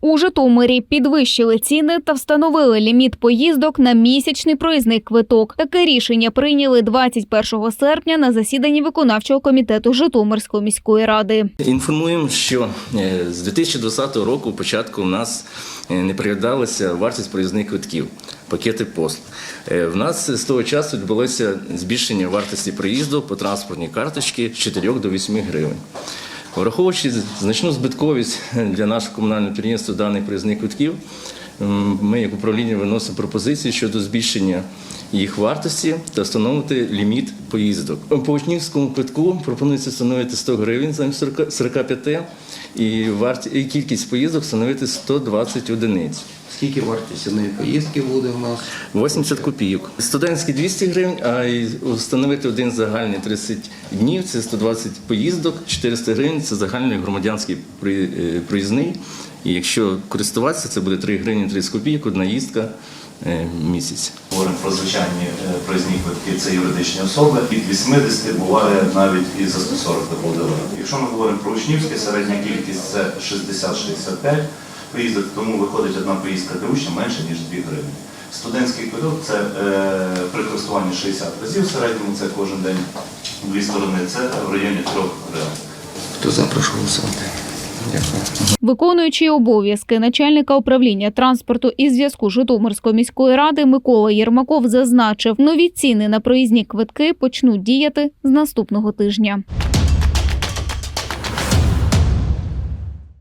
У Житомирі підвищили ціни та встановили ліміт поїздок на місячний проїзний квиток. Таке рішення прийняли 21 серпня на засіданні виконавчого комітету Житомирської міської ради. Інформуємо, що е, з 2020 року початку у нас е, не переглядалася вартість проїзних квитків, пакети послуг. Е, В нас з того часу відбулося збільшення вартості проїзду по транспортній карточці з 4 до 8 гривень. Враховуючи значну збитковість для нашого комунального підприємства даних проїзних квитків, ми як управління виносимо пропозиції щодо збільшення їх вартості та встановити ліміт поїздок. По учнівському квитку пропонується встановити 100 гривень замість 40 45 і, і кількість поїздок встановити 120 одиниць. Скільки вартість однієї поїздки буде в нас? 80 копійок. Студентські 200 гривень, а встановити один загальний 30 днів це 120 поїздок, 400 гривень це загальний громадянський при- е, проїзний. І якщо користуватися, це буде 3 гривні 30 копійок, одна їздка е, місяць. Говоримо про звичайні е, проїзні квитки, це юридичні особи. Від 80 буває навіть і за 140 доходили. Якщо ми говоримо про учнівське, середня кількість це 60-65 поїздок, тому виходить одна поїздка для учня менше, ніж 2 гривні. Студентський квиток це е, при користуванні 60 разів в середньому, це кожен день дві сторони, це в районі 3 гривень. Хто за, прошу голосувати. Дякую. Виконуючий обов'язки начальника управління транспорту і зв'язку Житомирської міської ради Микола Єрмаков зазначив, нові ціни на проїзні квитки почнуть діяти з наступного тижня.